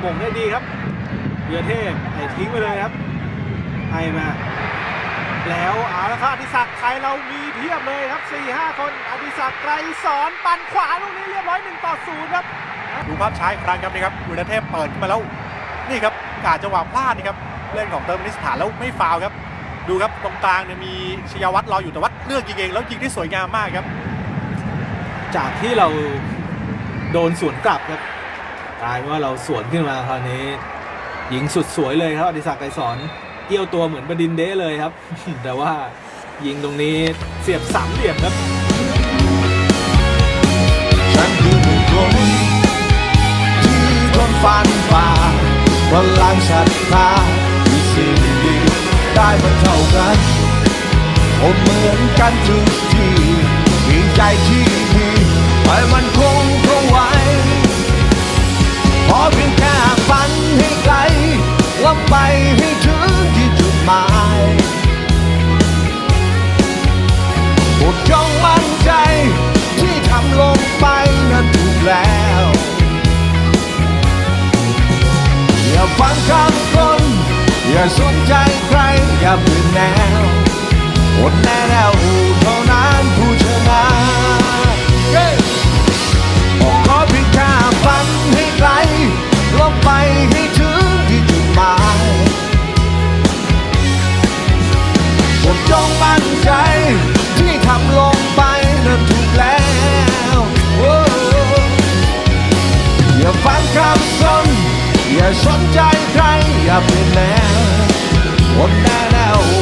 หม่งได้ดีครับเบียเทพไอ้ทิ้งไปเลยครับให้มา แล้วเอาละครับอดิศักดิ์ไทยเรามีเพียบเลยครับ 4-5 คนอดิศักดิ์ไกรสอนปั่นขวาลูกนี้เรียบร้อย1ต่อ0ครับ ดูภาพช้าอีกครั้งครับนี่ครับวีรเทพเปิดขึ้นมาแล้ว นี่ครับกาดจังหวะพลาดนี่ครับเล่นของเติมนิสถานแล้วไม่ฟาวล์ครับ ดูครับตรงกลางเนี่ยมีชยวัฒน์รออยู่แต่วัดเลือกยิงเองแล้วยิงที่สวยงามมากครับ จากที่เราโดนสวนกลับครับ กลายเป็นว่าเราสวนขึ้นมาคราวนี้ยิงสุดสวยเลยครับอดิศักดิ์ไกรสอนเกี่ยวตัวเหมือนบดินเด้เลยครับ แต่ว่ายิงตรงนี้เสียบสามเหลี่ยมครับฉันคือบุคคลที่ทนฟันฝ่าพลังศรัทธาที่สิ่งดีได้มาเท่ากันผมเหมือนกันทุกทีมีใจที่มีให้มันคง และไปให้ถึงที่จุดหมายโปรดจงมั่นใจที่ทำลงไปนั้นถูกแล้ว อย่าฟังคำคน อย่าสนใจใคร อย่าเปลี่ยนแนวอดแน่แนว สนใจใครอย่าเปลี่ยนแนวคนแน่แนว